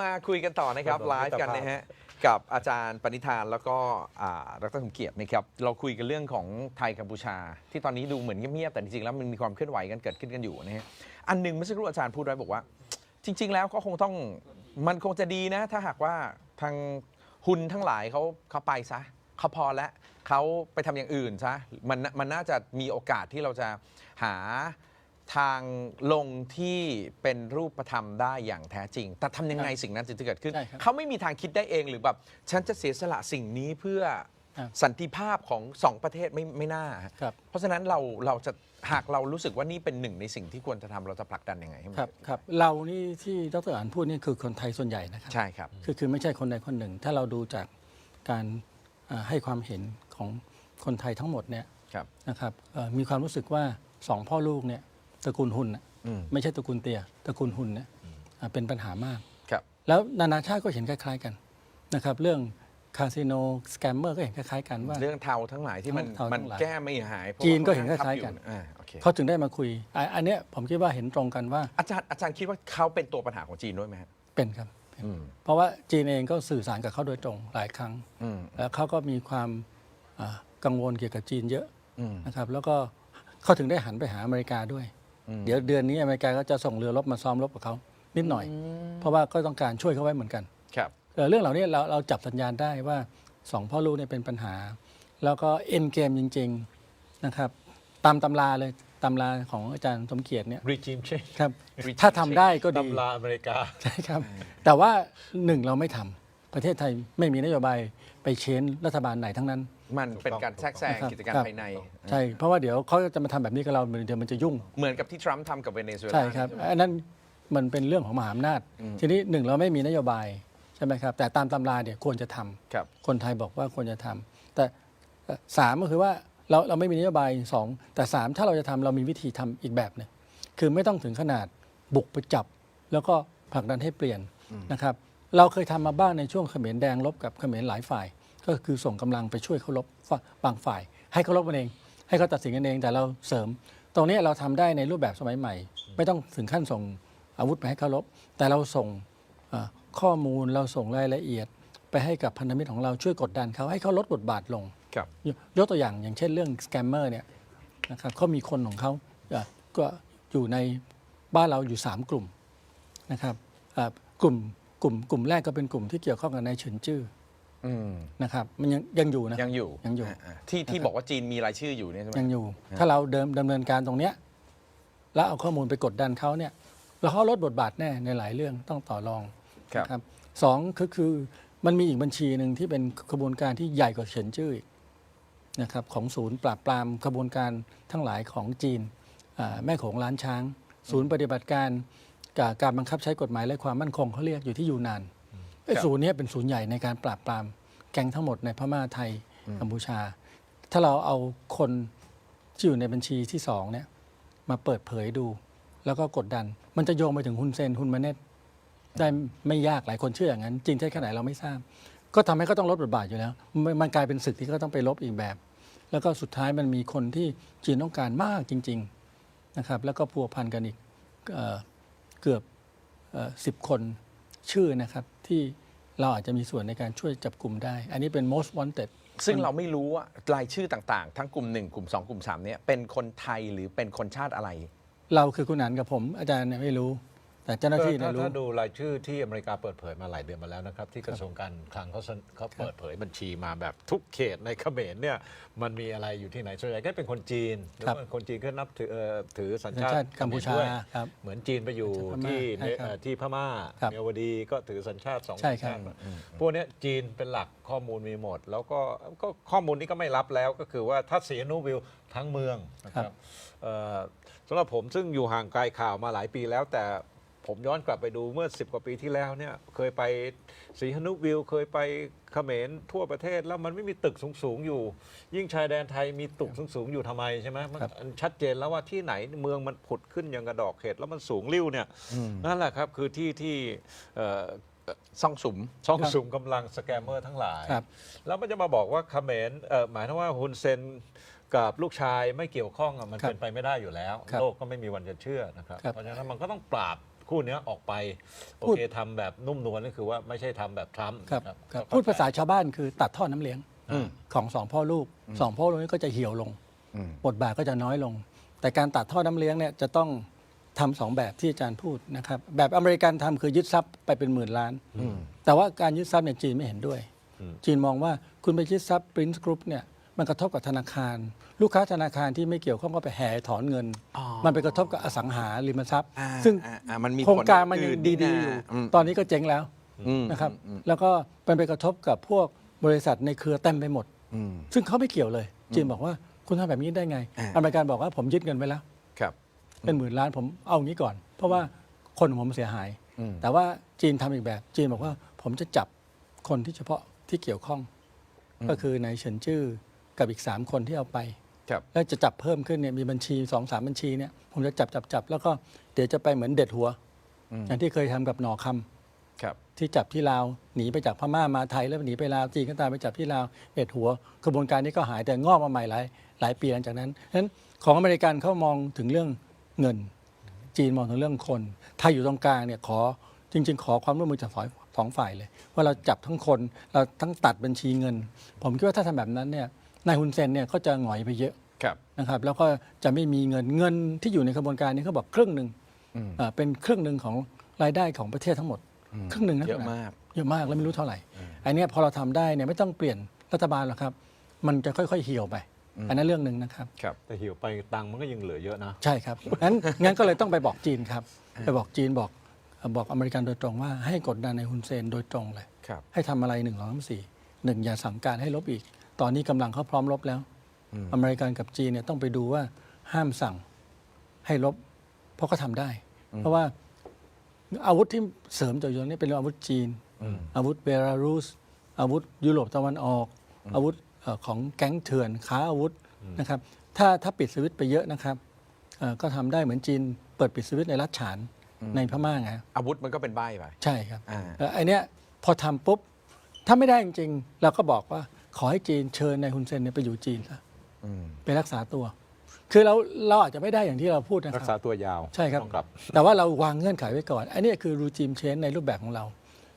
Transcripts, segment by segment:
มาคุยกันต่อนะครับครับผมไลฟ์กันมิตรภาพนะฮะกับอาจารย์ปณิธานแล้วก็อ่าดรสมเกียรตินะครับเราคุยกันเรื่องของไทยกัมพูชา ที่ตอนนี้ดูเหมือนเงียบๆแต่จริงๆแล้วมันมีความเคลื่อนไหวกันเกิดขึ้นกันอยู่นะฮะอันหนึ่งเมื่อสักครู่อาจารย์พูดไว้บอกว่า จริง ๆ แล้วก็คงต้องมันคงจะดีนะ ถ้าหากว่าทางหุนทั้งหลายเขาเขาไปซะเขาพอแล้วเขาไปทำอย่างอื่นซะมันมันน่าจะมีโอกาสที่เราจะหา ทางลงที่เป็นรูปธรรมได้อย่างแท้จริง แต่ทำยังไงสิ่งนั้นจึงจะเกิดขึ้น ใช่ครับเขาไม่มีทางคิดได้เองหรือแบบฉันจะเสียสละสิ่งนี้เพื่อครับสันติภาพของสองประเทศไม่ไม่น่าครับ เพราะฉะนั้นเราเราจะหากเรารู้สึกว่านี่เป็นหนึ่งในสิ่งที่ควรจะทำเราจะผลักดันยังไงให้มันครับเกิดครับเรานี่ที่ดรอ่านพูดนี่คือคนไทยส่วนใหญ่นะครับ ใช่ครับ คือคือไม่ใช่คนใดคนหนึ่ง ถ้าเราดูจากการอ่าให้ความเห็นของคนไทยทั้งหมดเนี่ยครับ นะครับเอ่อมีความรู้สึกว่าสองพ่อลูกเนี่ย ตระกูลหุนน่ะอืม ไม่ใช่ตระกูลเตียตระกูลหุนเนี่ยอ่าเป็นปัญหามาก ครับ แล้วนานาชาติก็เห็นคล้าย ๆกันนะครับ เรื่องคาสิโนสแกมเมอร์ก็เห็นคล้ายๆ กันว่า เรื่องเทาทั้งหลายที่มันเทาทั้งหลายมันแก้ไม่หายพระจีนก็ว่เห็นคล้ายๆกัน อ่าโอเคเขาถึงได้มาคุยอะอันเนี้ยผมคิดว่าเห็นตรงกันว่าอาจารย์อาจารย์คิดว่าเขาเป็นตัวปัญหาของจีนด้วยไหมฮะเป็นครับเป็นอืมเพราะว่าจีนเองก็สื่อสารกับเขาโดยตรงหลายครั้ง อืมแล้วเขาก็มีความอ่ากังวลเกี่ยวกับจีนเยอะอืมนะครับ แล้วก็เขาถึงได้หันไปหาอเมริกาด้วยอืม เดี๋ยวเดือนนี้อเมริกาก็จะส่งเรือรบมาซ้อมรบกับเขานิดหน่อย เพราะว่าก็ต้องการช่วยเขาไว้เหมือนกันครับเอ่อเรื่องเหล่านี้เราเราจับสัญญาณได้ว่าสองพ่อลูกเนี่ยเป็นปัญหา แล้วก็เอ็นเกมจริง ๆนะครับตามตำราเลยตำราของอาจารย์สมเกียรติเนี่ยรีจิมเชนครับ ถ้าทำได้ก็ดี ตำราอเมริกา ใช่ครับ แต่ว่าหนึ่งเราไม่ทำประเทศไทยไม่มีนโยบายไปเช้นรัฐบาลไหนทั้งนั้น มันเป็นการแทรกแซงครับกิจการครับภายใน ใช่ เพราะว่าเดี๋ยวเขาจะมาทำแบบนี้กับเราเดี๋ยวมันจะยุ่ง เหมือนกับที่ทรัมป์ทำกับเวเนซุเอลาใช่ครับไหมอันนั้นมันเป็นเรื่องของมหาอำนาจ ทีนี้หนึ่งเราไม่มีนโยบายใช่ไหมครับ แต่ตามตำราเนี่ยควรจะทำครับ คนไทยบอกว่าควรจะทำแต่เอ่อสามก็คือว่าเราเราไม่มีนโยบายสองแต่สามถ้าเราจะทำเรามีวิธีทำอีกแบบหนึงคือไม่ต้องถึงขนาดบุกไปจับ แล้วก็ผลักดันให้เปลี่ยนนะครับ เราเคยทำมาบ้างในช่วงเขมรแดงลบกับเขมรหลายฝ่าย ก็คือส่งกำลังไปช่วยเขาลฝ่าบางฝ่าย ให้เขาลบกันเอง ให้เขาตัดสินกันเองแต่เราเสริม ตรงนี้เราทำได้ในรูปแบบสมัยใหม่ ไม่ต้องถึงขั้นส่งอาวุธไปให้เขาลบแต่เราส่งเอ่อข้อมูลเราส่งรายละเอียด ไปให้กับพันธมิตรของเราช่วยกดดันเขาให้เขาลดบทบาทลงครับยยกตัวอย่างอย่างเช่นเรื่องสแกมเมอร์เนี่ยนะครับเขามีคนของเขาเอ่อก็อยู่ในบ้านเราอยู่ 3 กลุ่มนะครับอ่ากลุ่มกลุ่มกลุ่มแรกก็เป็นกลุ่มที่เกี่ยวข้องกับนายเฉินจื้อ อืมนะครับมันยังยังอยู่นะ ยังอยู่ยังอยู่าๆที่ที่บอกว่าจีนมีรายชื่ออยู่เนี่ยใช่ไหมยังอยู่ ถ้าเราเดิมดำเนินการตรงเนี้ยแล้วเอาข้อมูลไปกดดันเขาเนี่ยแล้วเขาลดบทบาทแน่ในหลายเรื่องต้องต่อรองครับ นะครับสองก็คือมันมีอีกบัญชีหนึ่งที่เป็นกระบวนการที่ใหญ่กว่าเฉินจื้ออีกนะครับของศูนย์ปราบปรามกระบวนการทั้งหลายของจีนอ่าแม่โขงล้านช้าง ศูนย์ปฏิบัติการกับการบังคับใช้กฎหมายและความมั่นคงเขาเรียกอยู่ที่ยูนานไอ้ ศูนย์เนี้เป็นศูนย์ใหญ่ในการปราบปรามแก๊งทั้งหมดในพม่าไทยกัมพูชา ถ้าเราเอาคนที่อยู่ในบัญชีที่สองเนี่ยมาเปิดเผยดู แล้วก็กดดัน มันจะโยงไปถึงฮุนเซนฮุนมาเนตได้ไม่ยากหลายคนเชื่ออย่างนั้น จริงใช่แค่ไหนเราไม่ทราบ ก็ทำให้เขาต้องลดบทบาทอยู่แล้ว มันมันกลายเป็นศึกที่เขาต้องไปลบอีกแบบ แล้วก็สุดท้ายมันมีคนที่จีนต้องการมากจริง ๆนะครับ แล้วก็พัวพันกันอีกเอ่อเกือบสิบคนชื่อนะครับ ที่เราอาจจะมีส่วนในการช่วยจับกลุ่มได้ อันนี้เป็น most wanted ซึ่งเราไม่รู้ว่ารายชื่อต่างๆ ทั้งกลุ่ม 1 กลุ่ม 2 กลุ่ม3เนี่ยเป็นคนไทยหรือเป็นคนชาติอะไร เราคือคุณหนานกับผมอาจารย์เนี่ยไม่รู้ แต่เจ้าหน้าที่เนี่ยถ้ารู้ ถ้าดูรายชื่อที่อเมริกาเปิดเผยมาหลายเดือนมาแล้วนะครับ ที่กระทรวงการคลังเขาเสนเขาเปิดเผยบัญชีมาแบบทุกเขตในเขมรเนี่ยมันมีอะไรอยู่ที่ไหนส่วนใหญ่ก็เป็นคนจีนหรือครับว่าคนจีนก็นับถือเอ่อถือสัญสัญชาชาติติกัมพูชาเขรด้วยครับเหมือนจีนไปอยู่สัญชาติพม่าที่ใช่ครับเอ่อที่พม่าครับเมียวดีก็ถือสัญชาติสองใช่สัญครับ ชาติพวกเนี้ยจีนเป็นหลักข้อมูลมีหมด แล้วก็ก็ข้อมูลนี้ก็ไม่รับแล้วก็คือว่าถ้าเสียนูวิวทั้งเมืองนะครับ เอ่อสำหรับผมซึ่งอยู่ห่างไกลข่าวมาหลายปีแล้ว แต่ ผมย้อนกลับไปดูเมื่อ 10 กว่าปีที่แล้วเนี่ยเคยไปสีหนุวิว เคยไปเขมรทั่วประเทศแล้วมันไม่มีตึกสูงๆอยู่ ยิ่งชายแดนไทยมีตึกสูงๆอยู่ทำไมใช่ไหมมันครับชัดเจนแล้วว่าที่ไหนเมืองมันผุดขึ้นอย่างกระดอกเห็ดแล้วมันสูงริ้วเนี่ยนั่นแหละครับคือที่ที่เอ่อซ่องสุมช่องสุมกำลังสแกมเมอร์ทั้งหลายครับแล้วมันจะมาบอกว่าเขมรเอ่อหมายถึงว่าฮุนเซนกับลูกชายไม่เกี่ยวข้องอะมันครับเป็นไปไม่ได้อยู่แล้วครับโลกก็ไม่มีวันจะเชื่อนะครับครับ เพราะฉะนั้นมันก็ต้องปราบ คู่เนี้ยออกไป โอพูด เคทำแบบนุ่มนวลก็คือว่าไม่ใช่ทำแบบทรัมป์ครับนะครับครับก็พูดภาษาชาวบ้านคือตัดท่อน้ำเลี้ยงอืม ของสองพ่อลูกสองพ่อลูกนี้ก็จะเหี่ยวลง อืม บทบาทก็จะน้อยลง แต่การตัดท่อน้ำเลี้ยงเนี่ยจะต้องทำสองแบบที่อาจารย์พูดนะครับ แบบอเมริกันทำคือยึดทรัพย์ไปเป็นหมื่นล้านอืมแต่ว่าการยึดทรัพย์เนี่ยจีนไม่เห็นด้วย อืม จีนมองว่าคุณไปยึดทรัพย์ Prince Group เนี่ย มันกระทบกับธนาคาร ลูกค้าธนาคารที่ไม่เกี่ยวข้องก็ไปแห่ถอนเงิน อ๋อมันไปกระทบกับอสังหาริมทรัพย์ อ่าซึ่งอ่าอ่ามันมีโครงการมันผลยังอื่นดีนี่ๆนะอยู่ อืม ตอนนี้ก็เจ๊งแล้วอืมนะครับ อืมแล้วก็มันไปกระทบกับพวกบริษัทในเครือเต็มไปหมด อืม ซึ่งเขาไม่เกี่ยวเลย จีนบอกว่าคุณทำแบบนี้ได้ไง อ่า อเมริกันบอกว่าผมยึดเงินไว้แล้ว ครับ เป็นหมื่นล้านผมเอางี้ก่อน เพราะว่าคนของผมเสียหาย อืม แต่ว่าจีนทำอีกแบบ จีนบอกว่าผมจะจับคนที่เฉพาะที่เกี่ยวข้อง ก็คือนายเฉินจื้อ กับอีก 3 คนที่เอาไปครับแล้วจะจับเพิ่มขึ้นเนี่ยมีบัญชี2อสามบัญชีเนี่ยผมจะจับจับจับแล้วก็เดี๋ยวจะไปเหมือนเด็ดหัว อืมอย่างที่เคยทำกับหนอคำครับ ที่จับที่ลาวหนีไปจากพม่ามาไทยแล้วหนีไปลาวจีนก็ตามไปจับที่ลาวเด็ดหัวกระบวนการนี้ก็หายแต่งอกมาใหม่หลายหลายปีหลังจากนั้นฉะนั้นของอเมริกันเขามองถึงเรื่องเงิน จีนมองถึงเรื่องคนไทยอยู่ตรงกลางเนี่ยขอจริง ๆ ขอความร่วมมือจากสองสองฝ่ายเลย ว่าเราจับทั้งคนเราทั้งตัดบัญชีเงิน ผมคิดว่าถ้าทำแบบนั้นเนี่ย นายฮุนเซนเนี่ยก็จะหงอยไปเยอะครับ นะครับแล้วก็จะไม่มีเงินเงินที่อยู่ในกระบวนการนี้เขาบอกครึ่งหนึ่งอืม อ่าเป็นครึ่งหนึ่งของรายได้ของประเทศทั้งหมด ครึ่งหนึ่งนะเยอะมาก เยอะมากแล้วไม่รู้เท่าไหร่ อันเนี้ยพอเราทำได้เนี่ยไม่ต้องเปลี่ยนรัฐบาลหรอกครับ มันจะค่อยๆเหี่ยวไป อันนั้นเรื่องหนึ่งนะครับ ครับ แต่หิวไปตังค์มันก็ยังเหลือเยอะนะ ใช่ครับ งั้นงั้นก็เลยต้องไปบอกจีนครับ ไปบอกจีนบอกบอกอเมริกันโดยตรงว่าให้กดดันในฮุนเซนโดยตรงเลย ครับ ให้ทำอะไรหนึ่งสองสามสี่หนึ่งอย่าสั่งการให้ลบอีก ตอนนี้กำลังเขาพร้อมลบแล้ว อเมริกันกับจีนเนี่ยต้องไปดูว่าห้ามสั่งให้ลบ เพราะเขาทำได้ เพราะว่าอาวุธที่เสริมจากอยู่ตรงนี้เป็นอาวุธจีน อาวุธเบลารุสอาวุธยุโรปตะวันออก อาวุธเอ่อของแก๊งเถื่อนค้าอาวุธนะครับถ้าถ้าปิดสวิตช์ไปเยอะนะครับเอ่อก็ทำได้เหมือนจีนเปิดปิดสวิตช์ในรัฐฉานในพม่าไงอาวุธมันก็เป็นใบไปใช่ครับอ่าเอ่อไอเนี้ยพอทำปุ๊บ ถ้าไม่ได้จริงๆ เราก็บอกว่า ขอให้จีนเชิญนายฮุนเซนเนี่ยไปอยู่จีนซะอืมไปรักษาตัว คือเราเราอาจจะไม่ได้อย่างที่เราพูดนะครัรักบษาตัวยาวใช่ครับ ต้องกลับ แต่ว่าเราวางเงื่อนไขไว้ก่อน อันนี้คือรูจีมเชนในรูปแบบของเรา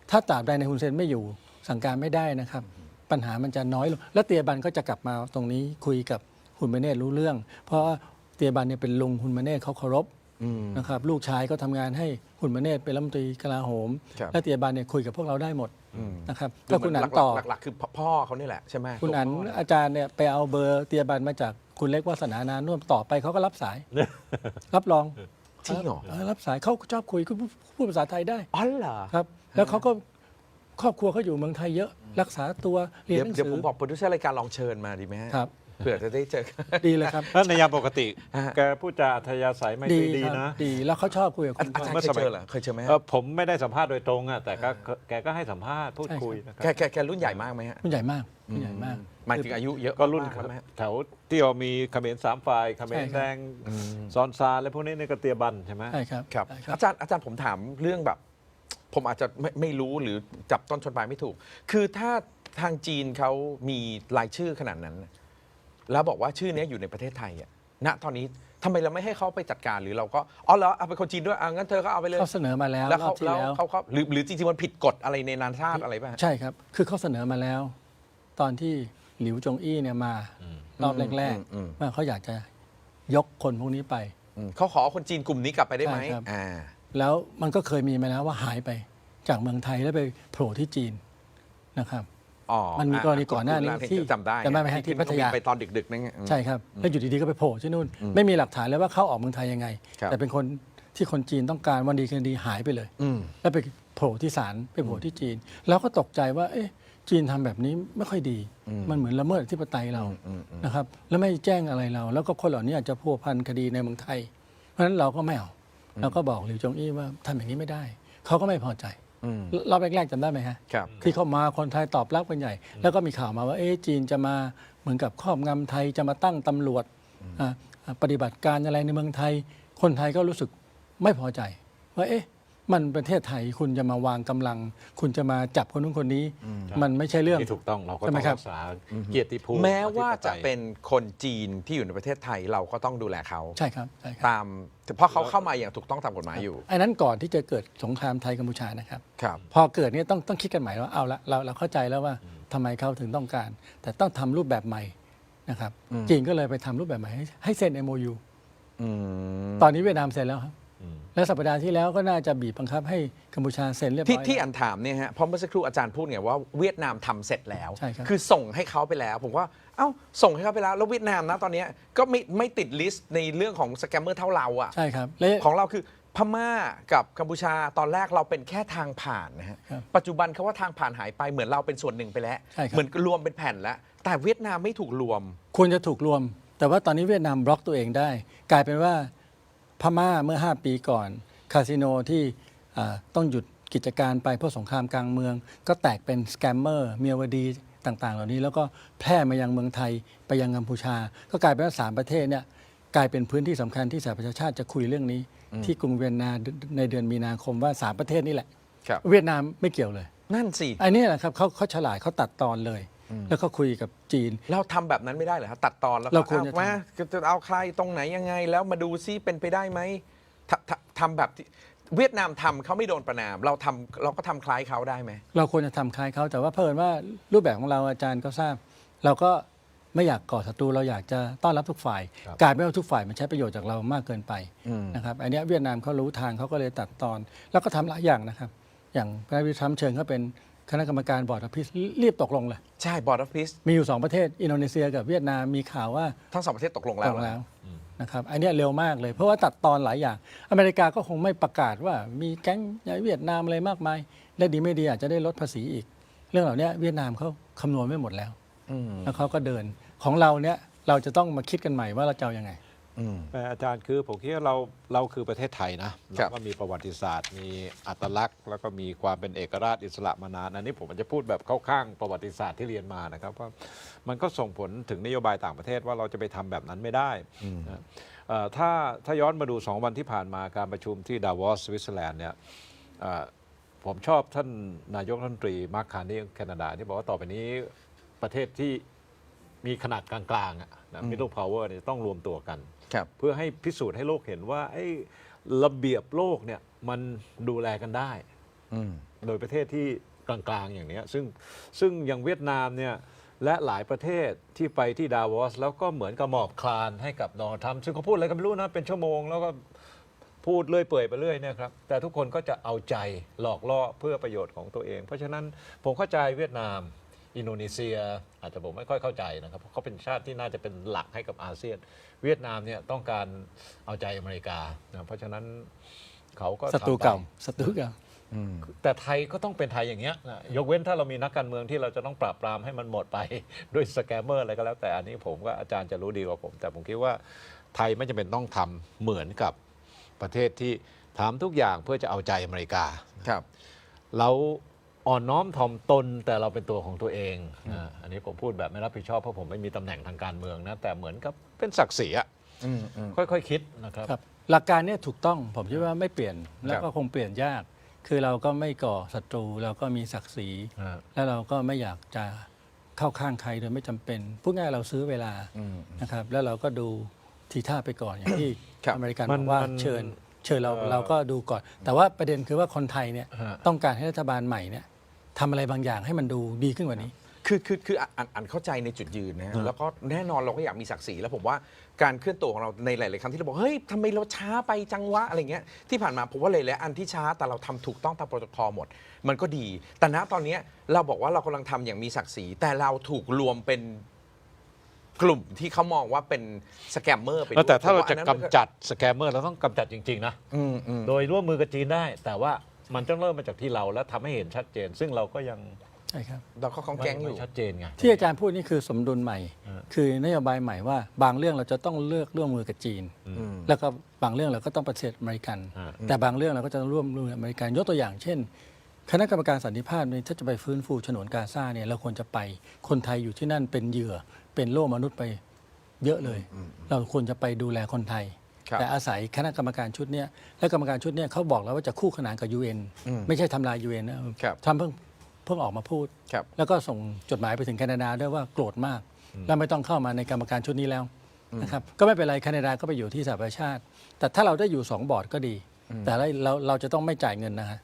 ถ้าตราบใดในฮุนเซนไม่อยู่สั่งการไม่ได้นะครับ ปัญหามันจะน้อยลง แล้วเตียบันก็จะกลับมาตรงนี้คุยกับฮุนเมเน่รู้เรื่อง เพราะว่าเตียบันเนี่ยเป็นลุงฮุนเมเน่เขาเคารพ อืม นะครับลูกชายก็ทำงานให้ฮุนเมเน่เป็นรัฐมนตรีกลาโหม ครับ และเตียบันเนี่ยคุยกับพวกเราได้หมดอืมนะครับคืก็เหคุมืณอันหลักๆต่อหลักๆคือพ่อเขานี่แหละใช่ไหมคุณอันตัวพ่เยอาจารย์เนี่ยไปเอาเบอร์เตียบันมาจากคุณเล็กวาสนานานุ่วมต่อไปเขาก็รับสาย รับรองจริงเหรอ รับสายเขาชอบคุยเขาพูดภาษาไทยได้ อ๋อเหรอ ครับแล้วเขาก็ครอบครัวเขาอยู่เมืองไทยเยอะ รักษาตัวเรียนเดี๋ยวหนังเดี๋ยวสืผอมบอกโปรดิวเซอร์รายการลองเชิญมาดีไหมฮะครับ เผื่อจะได้เจอกัน ดีเลยครับ แล้วในยามปกติ ฮะ แกพูดจาอัธยาศัยไม่ดีดีครับนะ ดีแล้วเขาชอบคุยกับอาคุณอาจารย์เมื่อเคสยมัยเจอเหรอเคยเจอไหมฮะเออผมไม่ได้สัมภาษณ์โดยตรงอะแต่ก็แกก็ให้สัมภาษณ์พูดคุยนะคแกรับแกแกรุ่นใหญ่มากไหมฮะมันใหญ่มากมันใหญ่มาก หมายถึงอายุเยอะก็รุ่นมากแล้วไหมฮะ แถวที่เรามีเขมรสามฝ่ายเขมใช่รครับ แดงซอนซาและพวกนี้ในกระเตียบันใช่ไหม ใช่ครับครับ ใช่อาจารย์อาจารย์ผมถามเรื่องแบบ ผมอาจจะไม่ไม่รู้หรือจับต้นชนปลายไม่ถูก คือถ้าทางจีนเขามีรายชื่อขนาดนั้น แล้วบอกว่าชื่อเนี้ยอยู่ในประเทศไทยอะณตอนนี้ทำไมเราไม่ให้เขาไปจัดการหรือเราก็อ๋อเหรอเอาเป็นคนจีนด้วยอะงั้นเธอก็เอาไปเลยเขาเสนอมาแล้วแล้วรอเขาบที่แล้วแล้วเขาเขาหรือหรือจริงๆมันผิดกฎอะไรในนานาชาติอะไรป่ะฮะ ใช่ครับ คือเขาเสนอมาแล้ว ตอนที่หลิวจงอี้เนี่ยมารอบแรกอืมอืม ๆว่าเขาอยากจะยกคนพวกนี้ไป อืมเขาขอคนจีนกลุ่มนี้กลับไปได้ไหมใช่ครับ อ่า แล้วมันก็เคยมีมาแล้วว่าหายไปจากเมืองไทยแล้วไปโผล่ที่จีนนะครับ อ๋อมันมีกรณีก่อนหน้านี้ที่จำได้จำได้ไหมฮะที่พัทยา ไปตอนดึกๆนั่นไงใช่ครับแล้วอยู่ดีๆก็ไปโผล่ที่นู่น ไม่มีหลักฐานเลยว่าเข้าออกเมืองไทยยังไง ครับ แต่เป็นคนที่คนจีนต้องการวันดีคืนดีหายไปเลย อืม แล้วไปโผล่ที่ศาลไปโผล่ที่จีน แล้วก็ตกใจว่า เอ๊ะ จีนทำแบบนี้ไม่ค่อยดี มันเหมือนละเมิดอธิปไตยเรานะครับแล้วไม่แจ้งอะไรเรา แล้วก็คนเหล่านี้อาจจะพัวพันคดีในเมืองไทย เพราะฉะนั้นเราก็ไม่เอาเราก็บอกหลิวจงอี้ว่าทำอย่างนี้ไม่ได้ เขาก็ไม่พอใจอืม รอบแรกๆจำได้ไหมฮะครับ ที่เขามาคนไทยตอบรับกันใหญ่ แล้วก็มีข่าวมาว่าเอ๊ะจีนจะมาเหมือนกับครอบงำไทยจะมาตั้งตำรวจอ่าอ่าปฏิบัติการอะไรในเมืองไทย คนไทยก็รู้สึกไม่พอใจ ว่าเอ๊ะ มันประเทศไทยคุณจะมาวางกำลัง คุณจะมาจับคนนู้นคนนี้ มันไม่ใช่เรื่อง ที่ถูกต้องเราก็ใช่ต้ไหมองครับ รักษาเกียรติภูมิแม้ว่าอธิปไตจะยเป็นคนจีนที่อยู่ในประเทศไทยเราก็ต้องดูแลเขา ใช่ครับใช่ครับตามเพราะเขาเข้ามาอย่างถูกต้องตามกฎหมายอยู่ไอ้นั้นก่อนที่จะเกิดสงครามไทยกัมพูชานะครับ ครับ พอเกิดเนี่ยต้องต้องคิดกันใหม่ว่าเอาละเราเราเข้าใจแล้วว่าทำไมเขาถึงต้องการ แต่ต้องทำรูปแบบใหม่นะครับอืมจีนก็เลยไปทำรูปแบบใหม่ให้ให้เซ็น MOU อืมตอนนี้เวียดนามเซ็นแล้วครับอืม และสัปดาห์ที่แล้วก็น่าจะบีบบังคับให้กัมพูชาเซ็นเรียบร้ที่อยที่แล้วอันถามเนี่ยฮะเพราะเมื่อสักครู่อาจารย์พูดไงว่าเวียดนามทำเสร็จแล้วใช่ครับอส่งให้เขาไปแล้ว ผมว่าเอ้าส่งให้เขาไปแล้ว แล้วเวียดนามนะตอนเนี้ยก็ไม่ไม่ติดลิสต์ในเรื่องของสแกมเมอร์เท่าเราอะใช่ครับและของเราคือพม่ากับกัมพูชาตอนแรกเราเป็นแค่ทางผ่านนะฮะครับปัจจุบันเขาว่าทางผ่านหายไปเหมือนเราเป็นส่วนหนึ่งไปแล้วใช่ครับเหมือนรวมเป็นแผ่นแล้ว แต่เวียดนามไม่ถูกรวม ควรจะถูกรวม แต่ว่าตอนนี้เวียดนามบล็อกตัวเองได้ กลายเป็นว่า พม่าเมื่อ 5 ปีก่อน คาสิโนที่อ่าต้องหยุดกิจการไปเพราะสงครามกลางเมือง ก็แตกเป็นสแกมเมอร์เมียวดีต่างๆ เหล่านี้แล้วก็แพร่มายังเมืองไทยไปยังกัมพูชา ก็กลายเป็นว่าสามประเทศเนี่ยกลายเป็นพื้นที่สำคัญที่สหประชาชาติจะคุยเรื่องนี้ ที่กรุงเวียนนาในเดือนมีนาคมว่าสามประเทศนี่แหละครับเวียดนามไม่เกี่ยวเลย นั่นสิอันนี้แหละครับเขาเขาฉลาดเขาตัดตอนเลย แล้วก็คุยกับจีน เราทำแบบนั้นไม่ได้เหรอครับตัดตอนแล้วก็เราควรจะอมาจะเอาใครตรงไหนยังไง แล้วมาดูซิเป็นไปได้ไหมทำทำทำแบบที่เวียดนามทำเขาไม่โดนประนาม เราทำเราก็ทำคล้ายเขาได้ไหม เราควรจะทำคล้ายเขาแต่ว่าเพิ่นว่ารูปแบบของเราอาจารย์ก็ทราบ เราก็ไม่อยากก่อศัตรูเราอยากจะต้อนรับทุกฝ่าย ครับกลายเป็นว่าทุกฝ่ายมันใช้ประโยชน์จากเรามากเกินไปอืม นะครับอันเนี้ยเวียดนามเขารู้ทางเขาก็เลยตัดตอน แล้วก็ทำหลายอย่างนะครับ อย่างพระวิทรัมป์เชิญเขาเป็น คณะกรรมการบอร์ดอพิสรีบตกลงเลย ใช่บอร์ดออฟพิสมีอยู่สองประเทศอินโดนีเซียกับเวียดนามมีข่าวว่าทั้งสองประเทศตกลงตแล้วกลงแล้วนะครับอันเนี้ยเร็วมากเลย เพราะว่าตัดตอนหลายอย่าง อเมริกาก็คงไม่ประกาศว่ามีแก๊งในเวียดนามอะไรมากมายและดีไม่ดีอาจจะได้ลดภาษีอีก เรื่องเหล่านี้เวียดนามเขาคำนวณไม่หมดแล้ว อืม แล้วเขาก็เดินของเราเนี่ยเราจะต้องมาคิดกันใหม่ว่าเราจะเอายังไง อืมแต่อาจารย์คือผมคิดว่าเราเราคือประเทศไทยนะครัเราบ ก็มีประวัติศาสตร์ มีอัตลักษณ์ แล้วก็มีความเป็นเอกราชอิสระมานานอันนี้ผมจะพูดแบบเข้าข้างประวัติศาสตร์ที่เรียนมานะครับว่ามันก็ส่งผลถึงนโยบายต่างประเทศว่าเราจะไปทำแบบนั้นไม่ได้นะเอ่อถ้าถ้าย้อนมาดู 2 วันที่ผ่านมาการประชุมที่ดาวอสสวิตเซอร์แลนด์เนี่ยเอ่อผมชอบท่านนายกรัฐมนตรีมาร์คคาร์นีแคนาดาที่บอกว่าต่อไปนี้ประเทศที่ มีขนาดกลางๆอะนะ middle power เนี่ยต้องรวมตัวกัน ครับเพื่อให้พิสูจน์ให้โลกเห็นว่าไอ้ระเบียบโลกเนี่ยมันดูแลกันได้ อืม โดยประเทศที่กลางๆอย่างเนี้ยซึ่งซึ่งอย่างเวียดนามเนี่ยและหลายประเทศที่ไปที่ดาวอส แล้วก็เหมือนกับหมอบคลานให้กับโดนัลด์ทรัมป์ซึ่งเขาพูดอะไรกันไม่รู้นะ เป็นชั่วโมง แล้วก็พูดเลื่อยเปื่อยไปเรื่อยเนี่ยครับแต่ทุกคนก็จะเอาใจหลอกล่อเพื่อประโยชน์ของตัวเอง เพราะฉะนั้นผมเข้าใจเวียดนาม อินโดนีเซีย อาจจะผมไม่ค่อยเข้าใจนะครับเพราะเขาเป็นชาติที่น่าจะเป็นหลักให้กับอาเซียน เวียดนามเนี่ยต้องการเอาใจอเมริกานะเพราะฉะนั้นเขาก็ศัตรูทำไปเก่าศัตรูเก่าอืมแต่ไทยก็ต้องเป็นไทยอย่างเงี้ยนะยกเว้นถ้าเรามีนักการเมืองที่เราจะต้องปราบปรามให้มันหมดไป ด้วยสแกมเมอร์อะไรก็แล้ว แต่อันนี้ผมก็อาจารย์จะรู้ดีกว่าผม แต่ผมคิดว่าไทยไม่จำเป็นต้องทำเหมือนกับประเทศที่ทำทุกอย่างเพื่อจะเอาใจอเมริกาครับเรา อ่อนน้อมถ่อมตนแต่เราเป็นตัวของตัวเองอ่าอันนี้ผมพูดแบบไม่รับผิดชอบเพราะผมไม่มีตำแหน่งทางการเมืองนะ แต่เหมือนกับเป็นศักดิ์ศรีอะอืมอืม ค่อยๆคคิดนะครับ ครับหลักการเนี่ยถูกต้องผมคิดว่าไม่เปลี่ยนแล้วก็คงเปลี่ยนยาก คือเราก็ไม่ก่อศัตรูเราก็มีศักดิ์ศรีอ่าแล้วเราก็ไม่อยากจะเข้าข้างใครโดยไม่จำเป็นพูดง่ายเราซื้อเวลาอืม นะครับแล้วเราก็ดูทีท่าไปก่อนอย่างที่ครับ อเมริกันมับนอกว่ามันเชิญ เชิญเราเอ่อเราก็ดูก่อน แต่ว่าประเด็นคือว่าคนไทยเนี่ยฮะ ต้องการให้รัฐบาลใหม่เนี่ย ทำอะไรบางอย่างให้มันดูดีขึ้นกว่านี้ คือคือคืออ่านอ่านเข้าใจในจุดยืนนะฮะแล้วก็แน่นอนเราก็อยากมีศักดิ์ศรีแล้วผมว่าการเคลื่อนตัวของเราในหลาย ๆ ครั้งที่เราบอกเฮ้ยทำไมเราช้าไปจังวะอะไรเงี้ยที่ผ่านมาผมว่าหลายๆอันที่ช้าแต่เราทำถูกต้องตามโปรโตคอลหมด มันก็ดี แต่ณตอนเนี้ยเราบอกว่าเรากำลังทำอย่างมีศักดิ์ศรีแต่เราถูกรวมเป็นกลุ่มที่เขามองว่าเป็นสแกมเมอร์ไปด้วยแต่ถ้าเราจะผมว่อันนั้นกำมันจัดสแกมเมอร์เราต้องกำจัดจริง ๆ นะ อืมอืม โดยร่วมมือกับจีนได้ แต่ว่า มันต้องเริ่มมาจากที่เราและทำให้เห็นชัดเจน ซึ่งเราก็ยังใช่ครับ เราก็ของแก๊งอยู่ ไม่ชัดเจนไง ที่อาจารย์พูดนี่คือสมดุลใหม่เออคือนโยบายใหม่ว่า บางเรื่องเราจะต้องเลือกร่วมมือกับจีน อืม แล้วก็บางเรื่องเราก็ต้องประเทศอเมริกัน อ่า แต่บางเรื่องเราก็จะร่วมมืออเมริกันยกตัวอย่างเช่น คณะกรรมการสันติภาพเนี่ยถ้าจะไปฟื้นฟูฉนวนกาซาเนี่ยเราควรจะไปคนไทยอยู่ที่นั่นเป็นเหยื่อ เป็นโล่มนุษย์ไปเยอะเลย เราควรจะไปดูแลคนไทยครับ แต่อาศัยคณะกรรมการชุดเนี้ยและกรรมการชุดเนี้ยเขาบอกแล้วว่าจะคู่ขนานกับ UN ไม่ใช่ทำลาย UN นะครับทำเพิ่งเพิ่งออกมาพูดครับแล้วก็ส่งจดหมายไปถึงแคนาดาด้วยว่าโกรธมาก แล้วไม่ต้องเข้ามาในกรรมการชุดนี้แล้วนะครับก็ไม่เป็นไรแคนาดาก็ไปอยู่ที่สหประชาติ แต่ถ้าเราได้อยู่สองบอร์ดก็ดี แต่เราเราเราจะต้องไม่จ่ายเงินนะฮะ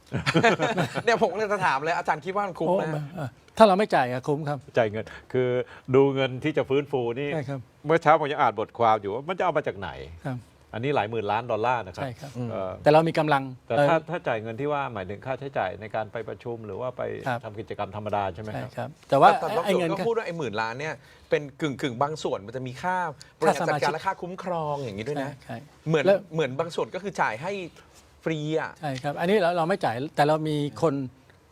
เนี่ยผมเลยจะถามเลยอาจารย์คิดว่ามันคุ้มโอ้ไหมเออถ้าเราไม่จ่ายอะคุ้มครับ จ่ายเงิน คือดูเงินที่จะฟื้นฟูนี่ใช่ครับเมื่อเช้าผมยังอ่านบทความอยู่ว่ามันจะเอามาจากไหนครับ อันนี้หลายหมื่นล้านดอลลาร์นะครับใช่ครับ เอ่อแต่เรามีกำลังแต่เอ่อถ้าถ้าจ่ายเงินที่ว่าหมายถึงค่าใช้จ่ายในการไปประชุมหรือว่าไปครับทำกิจกรรมธรรมดาใช่ไหมใช่ครับ ครับแต่ว่าแต่บางไอ้ส่วนเงินก็พูดว่าไอ้หมื่นล้านเนี่ยเป็นกึ่งกึ่งๆบางส่วนมันจะมีค่าบริหารจัดการและค่าคุ้มครองอย่างนี้ด้วยใช่นะใช่เหมือนแล้ว เหมือนบางส่วนก็คือจ่ายให้ฟรีอะ ใช่ครับ อันนี้เราเราไม่จ่ายแต่เรามีคน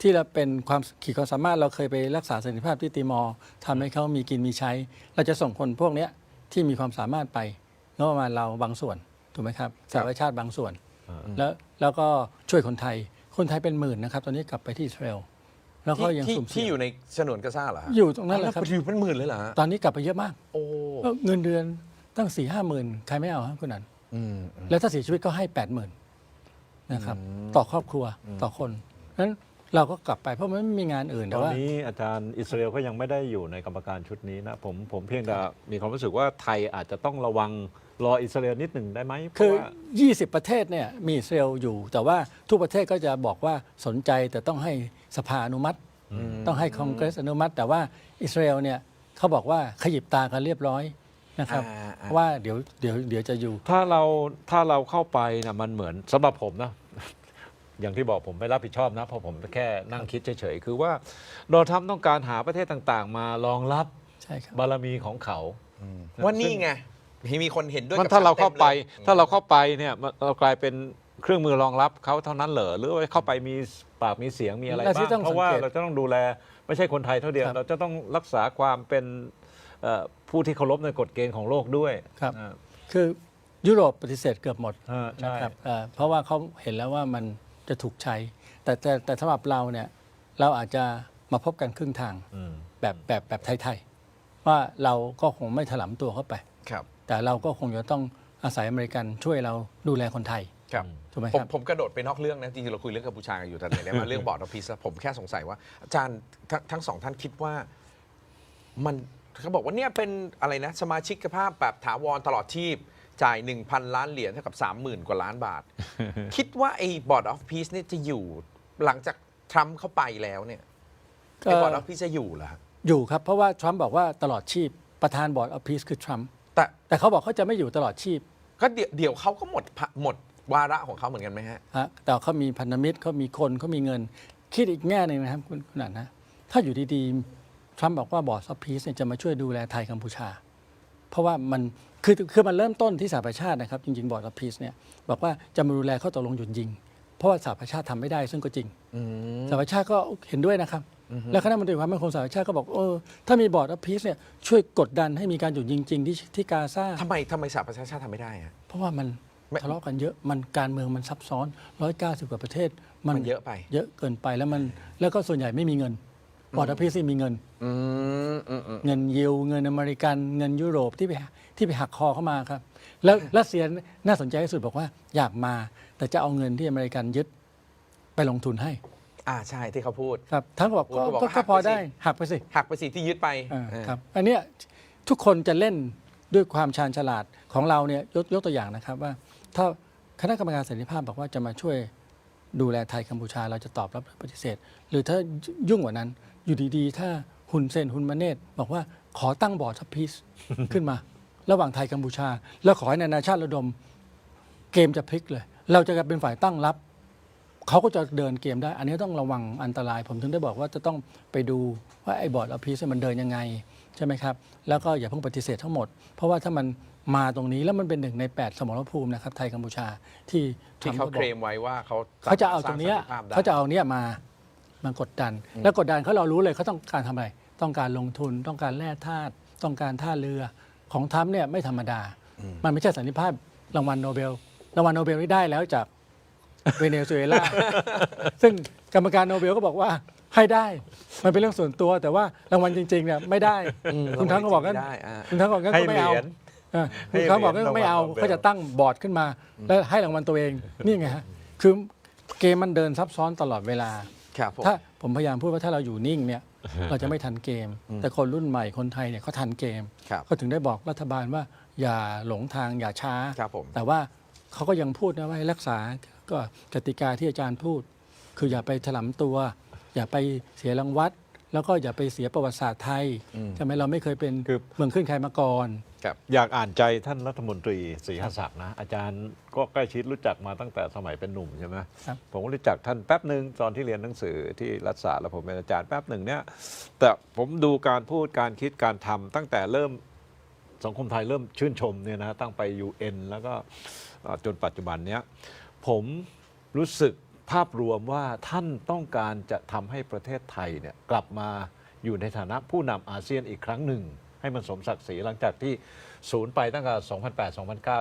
ที่เราเป็นความขีดความสามารถเราเคยไปรักษาสันติภาพที่ติมอร์ทำให้เขามีกินมีใช้ เราจะส่งคนพวกเนี้ยที่มีความสามารถไป งบประมาณเราบางส่วนถูกไหมครับสหประชาติบางส่วน แล้วแล้วก็ช่วยคนไทย คนไทยเป็นหมื่นนะครับ ตอนนี้กลับไปที่อิสราเอลแล้วก็ยังที่สุ่มที่เสี่ยงอยู่ในฉนวนกาซาเหรอฮะอยู่ตรงนั้นแหละครับ อยู่เป็นหมื่นเลยเหรอฮะตอนนี้กลับไปเยอะมากโอ้ก็เงินเดือนตั้งสี่ห้าหมื่นใครไม่เอาครับคุณนันอืม แล้วถ้าเสียชีวิตก็ให้แปดหมื่นนะครับ ต่อครอบครัวต่อคนนั้นเราก็กลับไปเพราะมันไม่มีงานอื่นตแต่อนว่า นี้อาจารย์อิสราเอลก็ยังไม่ได้อยู่ในกรรมการชุดนี้นะ ผมผมเพียงแต่มีความรู้สึกว่าไทยอาจจะต้องระวัง รออิสราเอลนิดหนึ่งได้ไหมเพคืราะอ ว่า 20 ประเทศเนี่ยมีอิสราเอลอยู่ แต่ว่าทุกประเทศก็จะบอกว่าสนใจแต่ต้องให้สภาอนุมัติ ต้องให้คองเกรสอนุมัติ แต่ว่าอิสราเอลเนี่ยเขาบอกว่าขยิบตากันเรียบร้อยนะครับ อ่าอ่า ว่าเดี๋ยวเดี๋ยวเดี๋ยวจะอยู่ ถ้าเราถ้าเราเข้าไปนะมันเหมือนสำหรับผมนะ อย่างที่บอกผมไม่รับผิดชอบนะเพราะผมแค่นั่งคิดเฉยๆคือว่าโดนัลด์ทรัมป์ต้องการหาประเทศต่างๆ มารองรับใช่ครับ บารมีของเขาว่านี่ไง มีคนเห็นด้วยมันกับถ้าเราเข้าไป ต็มลยถ้าเราเข้าไปเนี่ยมันเรากลายเป็นเครื่องมือรองรับเขาเท่านั้นเหรอหรือว่าเข้าไปมีปากมีเสียงมีอะไรและที่บ้างต้องเพราะว่าสังเกตเราจะต้องดูแลไม่ใช่คนไทยเท่าเดียว ครับเราจะต้องรักษาความเป็นเอ่อผู้ที่เคารพในกฎเกณฑ์ของโลกด้วยครับ อ่าคือยุโรปปฏิเสธเกือบหมดอ่าใช่ นะครับเอ่อเพราะว่าเขาเห็นแล้วว่ามันจะถูกใช้ แต่แต่แต่สำหรับเราเนี่ยเราอาจจะมาพบกันครึ่งทางอืม แบบแบบแบบไทย ๆ ว่าเราก็คงไม่ถลำตัวเข้าไป ครับ แต่เราก็คงจะต้องอาศัยอเมริกันช่วยเราดูแลคนไทย ครับถูกไหมผมครับผมกระโดดไปนอกเรื่องนะจริงๆเราคุยเรื่องกัมพูชากันอยู่แต่ไหนๆมาเรื่องบอร์ดออฟพีซผมแค่สงสัยว่าอาจารย์ทงทั้งสองท่านคิดว่ามันเขาบอกว่าเนี่ยเป็นอะไรนะสมาชิกภาพแบบถาวรตลอดชีพ จ่าย 1,000 ล้านเหรียญเท่ากับ 30,000 กว่าล้านบาท คิดว่าไอ้บอร์ดออฟพีซเนี่ยจะอยู่หลังจากทรัมป์เข้าไปแล้วเนี่ยไอ้บอร์ดออฟพีซจะอยู่เหรอฮะอยู่ครับ เพราะว่าทรัมป์บอกว่าตลอดชีพประธานบอร์ดออฟพีซคือทรัมป์ แต่แต่เขาบอกเขาจะไม่อยู่ตลอดชีพก็เดี๋ยวเดี๋ยวเขาก็หมดพะหมดวาระของเขาเหมือนกันไหมฮะ ฮะแต่เขามีพันธมิตรเขามีคนเขามีเงิน คิดอีกแง่หนึ่งนะครับคุณคุณอันนะ ถ้าอยู่ดีๆทรัมป์บอกว่าบอร์ดออฟพีซเนี่ยจะมาช่วยดูแลไทยกัมพูชา เพราะว่ามันคือคือมันเริ่มต้นที่สหประชาตินะครับ จริงๆบอร์ดออฟพีซเนี่ยบอกว่าจะมาดูแลข้อตกลงหยุดยิง เพราะว่าสหประชาติทำไม่ได้ซึ่งก็จริง สหประชาติก็เห็นด้วยนะครับ แล้วคณะมนตรีความมั่นคงสหประชาติก็บอกเออถ้ามีบอร์ดออฟพีซเนี่ยช่วยกดดันให้มีการหยุดยิงจริงที่ที่กาซาทำไมทำไมสหประชาชาติทำไม่ได้ฮะเพราะว่ามันไม่ ทะเลาะกันเยอะมันการเมืองมันซับซ้อน190กว่าประเทศ มันเยอะไป เยอะเกินไปแล้วมันแล้วก็ส่วนใหญ่ไม่มีเงินบอร์ดออฟพีซมีเงิน อืมอืมอืมเงินยิวเงินอเมริกันเงินยุโรปที่ไปที่ไปหักคอเข้ามาครับ แล้วรัสเซียน่าสนใจที่สุดบอกว่าอยากมา แต่จะเอาเงินที่อเมริกันยึดไปลงทุนให้ อ่าใช่ที่เขาพูด ครับทั้งก็บอกผมก็บอกก็ว่าหัก็กพอไปสิ ได้หักไปสิหักไปสิที่ยึดไปอ่าเออ ครับอันเนี้ยทุกคนจะเล่นด้วยความชาญฉลาดของเราเนี่ยยกยกตัวอย่างนะครับว่า ถ้าคณะกรรมการสันติภาพบอกว่าจะมาช่วยดูแลไทยกัมพูชาเราจะตอบรับหรือปฏิเสธ หรือถ้ายุ่งกว่านั้นอยู่ดีๆ ถ้าฮุนเซนฮุนมาเนตบอกว่าขอตั้งบอร์ดทัพพีซ ขึ้นมา ระหว่างไทยกัมพูชา แล้วขอให้นานาชาติระดม เกมจะพลิกเลย เราจะกลายเป็นฝ่ายตั้งรับ เขาก็จะเดินเกมได้ อันนี้ต้องระวังอันตราย ผมถึงได้บอกว่าจะต้องไปดูว่าไอ้บอร์ดอพีซมันเดินยังไงใช่ไหมครับ แล้วก็อย่าเพิ่งปฏิเสธทั้งหมด เพราะว่าถ้ามันมาตรงนี้แล้วมันเป็นหนึ่งใน 8 สมรภูมินะครับไทยกัมพูชาที่ที่เขาทำก็เคบลอกมไว้ว่าเขาเขาจะเอาตรงเนี้ยสสันติภพได้เขาจะเอาเนี้ยมามากดดัน แล้วกดดันเขาเรารู้เลยเขาต้องการทำอะไร ต้องการลงทุนต้องการแร่ธาตุต้องการท่าเรือของทรัมป์เนี่ยไม่ธรรมดา มันไม่ใช่สันติภาพรางวัลโนเบลรางวัลโนเบลที่ได้แล้วจาก เวเนซุเอลา ซึ่งกรรมการโนเบลก็บอกว่าให้ได้ มันเป็นเรื่องส่วนตัว แต่ว่ารางวัลจริงๆเนี่ยไม่ได้ คุณทั้งก็บอกกันไม่ได้อ่า คุณทั้งก็บอกกันให้ก็เหไม่รีเอายญเออให้เขาบอกเหรียญว่าไม่เอารางวัลโนเบลเขาจะตั้งบอร์ดขึ้นมา แล้วให้รางวัลตัวเองนี่ไงฮะคือเกมมันเดินซับซ้อนตลอดเวลา ครับผม ถ้าผมพยายามพูดว่าถ้าเราอยู่นิ่งเนี่ย เราจะไม่ทันเกม แต่คนรุ่นใหม่คนไทยเนี่ยเขาทันเกมครับเขาถึงได้บอกรัฐบาลว่าอย่าหลงทางอย่าช้า ครับผมแต่ว่าเขาก็ยังพูดนะว่าให้รักษา ก็กติกาที่อาจารย์พูด คืออย่าไปถลำตัว อย่าไปเสียรางวัดแล้วก็อย่าไปเสียประวัติศาสตร์ไทยอืมใช่ไหมเราไม่เคยเป็นคือเมืองขึ้นใครมาก่อนครับอยากอ่านใจท่านรัฐมนตรีศรีหศักดิ์นะ อาจารย์ก็ใกล้ชิดรู้จักมาตั้งแต่สมัยเป็นหนุ่มใช่ไหมครับผมก็รู้จักท่านแป๊บหนึ่งตอนที่เรียนหนังสือที่รัฐศาสตร์แล้วผมเป็นอาจารย์แป๊บหนึ่งเนี่ยแต่ผมดูการพูดการคิดการทำตั้งแต่เริ่มสังคมไทยเริ่มชื่นชมเนี่ยนะตั้งไป UN แล้วก็เอ่อจนปัจจุบันเนี้ย ผมรู้สึกภาพรวมว่าท่านต้องการจะทำให้ประเทศไทยเนี่ยกลับมาอยู่ในฐานะผู้นำอาเซียนอีกครั้งหนึ่ง ให้มันสมศักดิ์ศรีหลังจากที่ศูนย์ไปตั้งแต่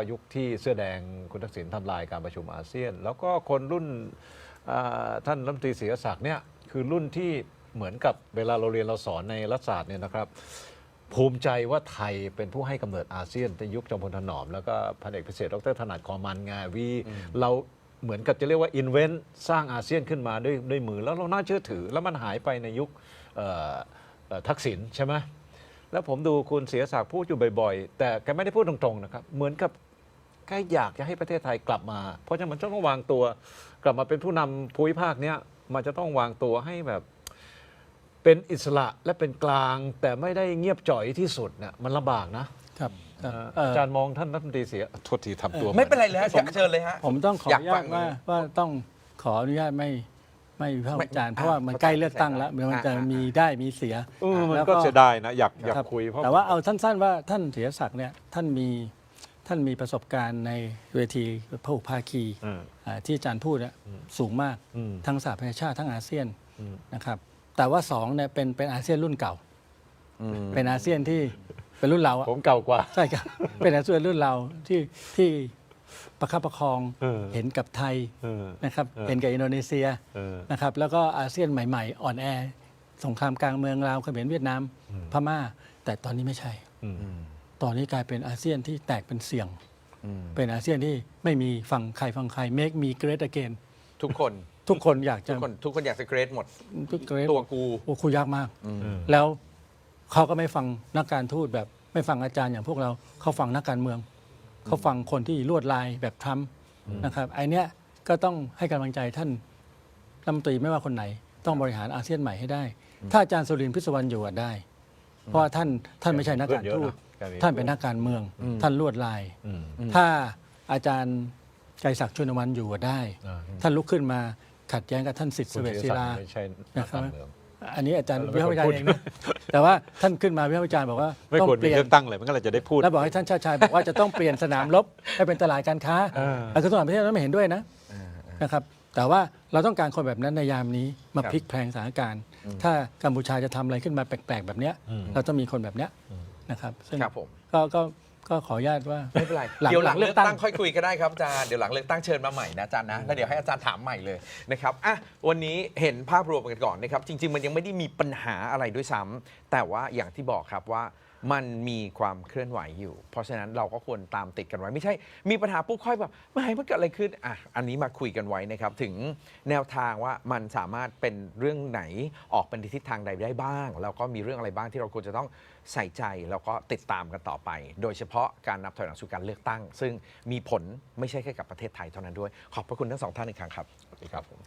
2008-2009 ยุคที่เสื้อแดงคุณทักษิณทำลายการประชุมอาเซียน แล้วก็คนรุ่นท่านรัฐมนตรีศรีศักดิ์เนี่ยคือรุ่นที่เหมือนกับเวลาเราเรียนเราสอนในรัฐศาสตร์เนี่ยนะครับ ภูมิใจว่าไทยเป็นผู้ให้กำเนิดอาเซียนในยุคจอมพลถนอม แล้วก็พันเอกพิเศษดรถนัดคอมันงาวีเราเหมือนกับจะเรียกว่าอินเวนต์สร้างอาเซียนขึ้นมาด้วยด้วยมือแล้วเราน่าเชื่อถือ แล้วมันหายไปในยุคเอ่อเอ่อทักษิณใช่ไหมแล้วผมดูคุณเสียศักดิ์พูดอยู่บ่อยๆ แต่แกไม่ได้พูดตรงๆนะครับ เหมือนกับแกอยากจะให้ประเทศไทยกลับมา เพราะฉะนั้นมันต้องวางตัว กลับมาเป็นผู้นำภูมิภาคเนี้ยมันจะต้องวางตัวให้แบบ เป็นอิสระและเป็นกลาง แต่ไม่ได้เงียบจ่อยที่สุดเนี่ยมันลำบากนะครับครับเอ่อเอ่ออาจารย์มองท่านรัฐมนตรีเสียโทษทีทำตัวไม่เป็นไรเลยฮะเชิญเลยฮะ ผมต้องขออยากนุญาฟัตงว่าเลยว่าต้องขออนุญาตไม่ไม่วิพากษ์ไม่วิจารณ์อะเพราะว่ามันเข้าใจใกล้เลือกตั้งแล้วเข้าใจมันจะอะมีได้มีเสีย เออมันแล้วก็เสียดายนะ อยากอยากรับคุยเพราะ แต่ว่าเอาสั้นๆว่าท่านเสียศักดิ์เนี่ยท่านมีท่านมีประสบการณ์ในเวทีพหุภาคีเอออ่าที่อาจารย์พูดเนี่ยสูงมาก อืมทั้งสหประชาชาติทั้งอาเซียนอืม นะครับ แต่ว่าสองเนี่ยเป็นเป็นอาเซียนรุ่นเก่าอืมเป็นอาเซียนที่เป็นรุ่นเราอะผมเก่ากว่า ใช่ครับ เป็นอาเซียนรุ่นเราที่ที่ประคับประคองเออเห็นกับไทยเออนะครับเออเห็นกับอินโดนีเซียเออ นะครับแล้วก็อาเซียนใหม่ๆ อ่อนแอ สงครามกลางเมืองลาวเขมรเวียดนามพม่า แต่ตอนนี้ไม่ใช่อืมตอนนี้กลายเป็นอาเซียนที่แตกเป็นเสี่ยงอืมเป็นอาเซียนที่ไม่มีฝั่งใครฝั่งใคร make me great again ทุกคน ทุกคนอยากทุจะกคนทุกคนอยากจะเกรดหมด ทุก great ตัวกู โอ้คุยยากมากอืมแล้วเขาก็ไม่ฟังนักการทูตแบบไม่ฟังอาจารย์อย่างพวกเราเขาฟังนักการเมือง เขาฟังคนที่ลวดลายแบบทรัมป์นะครับไอเนี้ยก็ต้องให้กำลังใจท่านรัฐมนตรีไม่ว่าคนไหน ต้องบริหารอาเซียนใหม่ให้ได้ ถ้าอาจารย์สุรินทร์พิศวรรณอยู่อะได้ เพราะว่าท่านท่านไม่ใช่นักการทูตเพื่อนเยอะนะท่านเป็นนักการเมือง ท่านลวดลายอืมถ้าอาจารย์ไกรศักดิ์ชุนวันอยู่อะได้อ่าท่านลุกขึ้นมา ขัดแย้งกับท่านสิทธิ์เสคุณวตเสียศิศักลาดิ์ไม่ใช่นักการเมืองอันนี้อาจารย์เราวิไม่พากษ์วิจารณ์ควรเองนะแต่ว่าท่านขึ้นมาวิพากษ์วิจารณ์บอกว่าไม่ต้องควรเปมีลี่ยนเลือกตั้งเลยมันก็เลยจะได้พูดแล้วบอกให้ท่านชาติชายบอกว่าจะต้องเปลี่ยนสนามรบให้เป็นตลาดการค้าเออแล้วกระทรวงต่างประเทศนั้นไม่เห็นด้วยนะนะครับแต่ว่าเราต้องการคนแบบนั้นในยามนี้มาครับพลิกแพลงสถานการณ์ ถ้ากัมพูชาจะทำอะไรขึ้นมาแปลกๆ แบบเนี้ยอืมเราต้องมีคนแบบเนี้ยนะครับซึ่งครับผมก็ ก็ก็ขออนุญาตว่า ไม่เป็นไรหลังเดี๋ยวหลังหลังเลืเลืออกกตั้ตั้งงค่อยคุยก็ได้ครับอาจารย์เดี๋ยวหลังเลือกตั้งเชิญมาใหม่นะอาจารย์นะแล้วเดี๋ยวให้อาจารย์ถามใหม่เลยนะครับอะวันนี้เห็นภาพรวมกันก่อนนะครับจริง ๆ มันยังไม่ได้มีปัญหาอะไรด้วยซ้ำแต่ว่าอย่างที่บอกครับว่ามันมีความเคลื่อนไหวอยู่ เพราะฉะนั้นเราก็ควรตามติดกันไว้ไม่ใช่ มีปัญหาปุ๊บค่อยแบบไม่มันเกิดอะไรขึ้นอะอันนี้มาคุยกันไว้นะครับถึงแนวทางว่ามันสามารถเป็นเรื่องไหนออกเป็นทิศทางใดได้บ้าง แล้วก็มีเรื่องอะไรบ้างที่เราควรจะต้อง ใส่ใจแล้วก็ติดตามกันต่อไป โดยเฉพาะการนับถอยหลังสู่การเลือกตั้ง ซึ่งมีผลไม่ใช่แค่กับประเทศไทยเท่านั้นด้วย ขอบพระคุณทั้งสองท่านอีกครั้งครับสวัสดีครับผม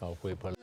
เราคุยเพลิน